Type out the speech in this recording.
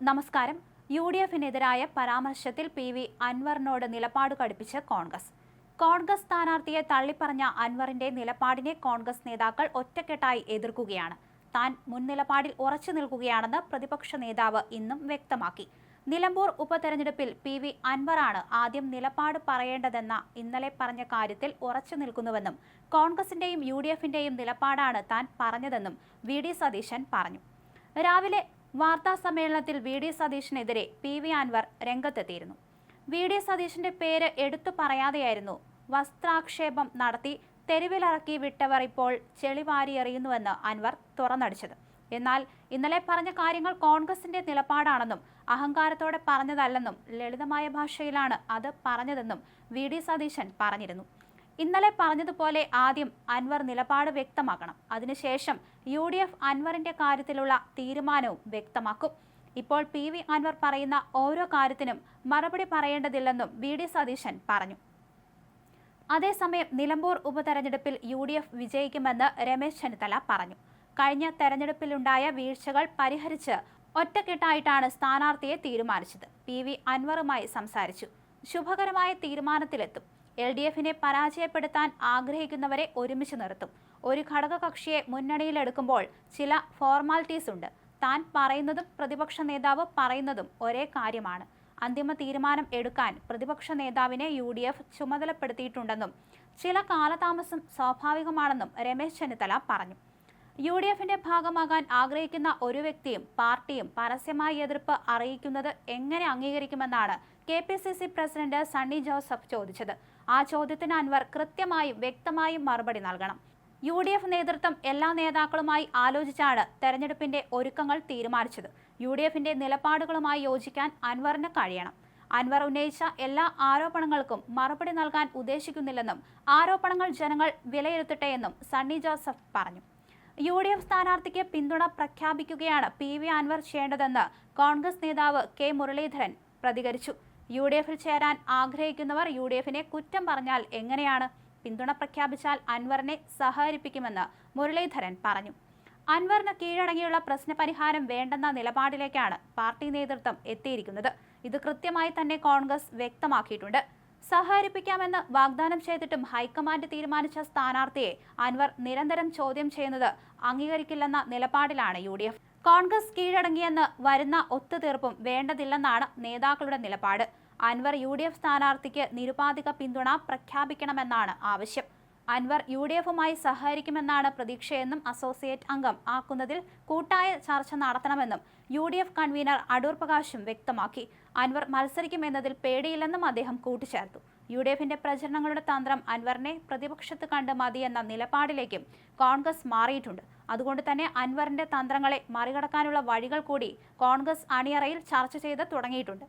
നമസ്കാരം. U D എഫിനെതിരായ പരാമർശത്തിൽ P V അൻവറിനോട് നിലപാട് കടുപ്പിച്ച് കോൺഗ്രസ്. കോൺഗ്രസ് സ്ഥാനാർത്ഥിയെ തള്ളിപ്പറഞ്ഞ അൻവറിന്റെ നിലപാടിനെ കോൺഗ്രസ് നേതാക്കൾ ഒറ്റക്കെട്ടായി എതിർക്കുകയാണ്. താൻ മുൻ നിലപാടിൽ ഉറച്ചു നിൽക്കുകയാണെന്ന് പ്രതിപക്ഷ നേതാവ് ഇന്നും വ്യക്തമാക്കി. നിലമ്പൂർ ഉപതെരഞ്ഞെടുപ്പിൽ പി വി അൻവറാണ് ആദ്യം നിലപാട് പറയേണ്ടതെന്ന ഇന്നലെ പറഞ്ഞ കാര്യത്തിൽ ഉറച്ചു നിൽക്കുന്നുവെന്നും കോൺഗ്രസിന്റെയും യു ഡി എഫിന്റെയും നിലപാടാണ് താൻ പറഞ്ഞതെന്നും വി ഡി സതീശൻ പറഞ്ഞു. രാവിലെ വാർത്താ സമ്മേളനത്തിൽ വി ഡി സതീഷിനെതിരെ പി വി അൻവർ രംഗത്തെത്തിയിരുന്നു. വി ഡി സതീഷിന്റെ പേര് എടുത്തു പറയാതെയായിരുന്നു വസ്ത്രാക്ഷേപം നടത്തി തെരുവിലിറക്കി വിട്ടവർ ഇപ്പോൾ ചെളിവാരി എറിയുന്നുവെന്ന് അൻവർ തുറന്നടിച്ചത്. എന്നാൽ ഇന്നലെ പറഞ്ഞ കാര്യങ്ങൾ കോൺഗ്രസിന്റെ നിലപാടാണെന്നും അഹങ്കാരത്തോടെ പറഞ്ഞതല്ലെന്നും ലളിതമായ ഭാഷയിലാണ് അത് പറഞ്ഞതെന്നും വി ഡി സതീശൻ പറഞ്ഞിരുന്നു. ഇന്നലെ പറഞ്ഞതുപോലെ ആദ്യം അൻവർ നിലപാട് വ്യക്തമാക്കണം. അതിനുശേഷം യു ഡി എഫ് അൻവറിന്റെ കാര്യത്തിലുള്ള തീരുമാനവും വ്യക്തമാക്കും. ഇപ്പോൾ പി വി അൻവർ പറയുന്ന ഓരോ കാര്യത്തിനും മറുപടി പറയേണ്ടതില്ലെന്നും വി ഡി സതീശൻ പറഞ്ഞു. അതേസമയം നിലമ്പൂർ ഉപതെരഞ്ഞെടുപ്പിൽ യു ഡി എഫ് വിജയിക്കുമെന്ന് രമേശ് ചെന്നിത്തല പറഞ്ഞു. കഴിഞ്ഞ തെരഞ്ഞെടുപ്പിലുണ്ടായ വീഴ്ചകൾ പരിഹരിച്ച് ഒറ്റക്കെട്ടായിട്ടാണ് സ്ഥാനാർത്ഥിയെ തീരുമാനിച്ചത്. പി വി അൻവറുമായി സംസാരിച്ചു. ശുഭകരമായ തീരുമാനത്തിലെത്തും. എൽ ഡി എഫിനെ പരാജയപ്പെടുത്താൻ ആഗ്രഹിക്കുന്നവരെ ഒരുമിച്ച് നിർത്തും. ഒരു ഘടകകക്ഷിയെ മുന്നണിയിലെടുക്കുമ്പോൾ ചില ഫോർമാലിറ്റീസ് ഉണ്ട്. താൻ പറയുന്നതും പ്രതിപക്ഷ നേതാവ് പറയുന്നതും ഒരേ കാര്യമാണ്. അന്തിമ തീരുമാനം എടുക്കാൻ പ്രതിപക്ഷ നേതാവിനെ യു ഡി എഫ് ചുമതലപ്പെടുത്തിയിട്ടുണ്ടെന്നും ചില കാലതാമസം സ്വാഭാവികമാണെന്നും രമേശ് ചെന്നിത്തല പറഞ്ഞു. യു ഡി എഫിന്റെ ഭാഗമാകാൻ ആഗ്രഹിക്കുന്ന ഒരു വ്യക്തിയും പാർട്ടിയും പരസ്യമായി എതിർപ്പ് അറിയിക്കുന്നത് എങ്ങനെ അംഗീകരിക്കുമെന്നാണ് K P C C president Sunny Joseph ചോദിച്ചത്. ആ ചോദ്യത്തിന് അൻവർ കൃത്യമായും വ്യക്തമായും മറുപടി നൽകണം. യു ഡി എഫ് നേതൃത്വം എല്ലാ നേതാക്കളുമായി ആലോചിച്ചാണ് തെരഞ്ഞെടുപ്പിന്റെ ഒരുക്കങ്ങൾ തീരുമാനിച്ചത്. യു ഡി എഫിന്റെ നിലപാടുകളുമായി യോജിക്കാൻ അൻവറിന് കഴിയണം. അൻവർ ഉന്നയിച്ച എല്ലാ ആരോപണങ്ങൾക്കും മറുപടി നൽകാൻ ഉദ്ദേശിക്കുന്നില്ലെന്നും ആരോപണങ്ങൾ ജനങ്ങൾ വിലയിരുത്തട്ടെ എന്നും സണ്ണി ജോസഫ് പറഞ്ഞു. യു ഡി എഫ് സ്ഥാനാർത്ഥിക്ക് പിന്തുണ പ്രഖ്യാപിക്കുകയാണ് പി വി അൻവർ ചെയ്യേണ്ടതെന്ന് കോൺഗ്രസ് നേതാവ് കെ മുരളീധരൻ പ്രതികരിച്ചു. യു ഡി എഫിൽ ചേരാൻ ആഗ്രഹിക്കുന്നവർ യു ഡി എഫിനെ കുറ്റം പറഞ്ഞാൽ എങ്ങനെയാണ്? പിന്തുണ പ്രഖ്യാപിച്ചാൽ അൻവറിനെ സഹകരിപ്പിക്കുമെന്ന് മുരളീധരൻ പറഞ്ഞു. അൻവറിന് കീഴടങ്ങിയുള്ള പ്രശ്നപരിഹാരം വേണ്ടെന്ന നിലപാടിലേക്കാണ് പാർട്ടി നേതൃത്വം എത്തിയിരിക്കുന്നത്. ഇത് കൃത്യമായി തന്നെ കോൺഗ്രസ് വ്യക്തമാക്കിയിട്ടുണ്ട്. സഹകരിപ്പിക്കാമെന്ന് വാഗ്ദാനം ചെയ്തിട്ടും ഹൈക്കമാൻഡ് തീരുമാനിച്ച സ്ഥാനാർത്ഥിയെ അൻവർ നിരന്തരം ചോദ്യം ചെയ്യുന്നത് അംഗീകരിക്കില്ലെന്ന നിലപാടിലാണ് യു കോൺഗ്രസ് കീഴടങ്ങിയെന്ന് വരുന്ന ഒത്തുതീർപ്പും വേണ്ടതില്ലെന്നാണ് നേതാക്കളുടെ നിലപാട്. അൻവർ യു ഡി എഫ് സ്ഥാനാർത്ഥിക്ക് നിരുപാധിക പിന്തുണ പ്രഖ്യാപിക്കണമെന്നാണ് ആവശ്യം. അൻവർ യു ഡി എഫുമായി സഹകരിക്കുമെന്നാണ് പ്രതീക്ഷയെന്നും അസോസിയേറ്റ് അംഗം ആക്കുന്നതിൽ കൂട്ടായ ചർച്ച നടത്തണമെന്നും U D F convener Adoor പ്രകാശും വ്യക്തമാക്കി. അൻവർ മത്സരിക്കുമെന്നതിൽ പേടിയില്ലെന്നും അദ്ദേഹം കൂട്ടിച്ചേർത്തു. യു ഡി എഫിന്റെ പ്രചരണങ്ങളുടെ തന്ത്രം അൻവറിനെ പ്രതിപക്ഷത്ത് കണ്ട് മതിയെന്ന നിലപാടിലേക്കും കോൺഗ്രസ് മാറിയിട്ടുണ്ട്. അതുകൊണ്ട് തന്നെ അൻവറിന്റെ തന്ത്രങ്ങളെ മറികടക്കാനുള്ള വഴികൾ കൂടി കോൺഗ്രസ് അണിയറയിൽ ചർച്ച ചെയ്ത് തുടങ്ങിയിട്ടുണ്ട്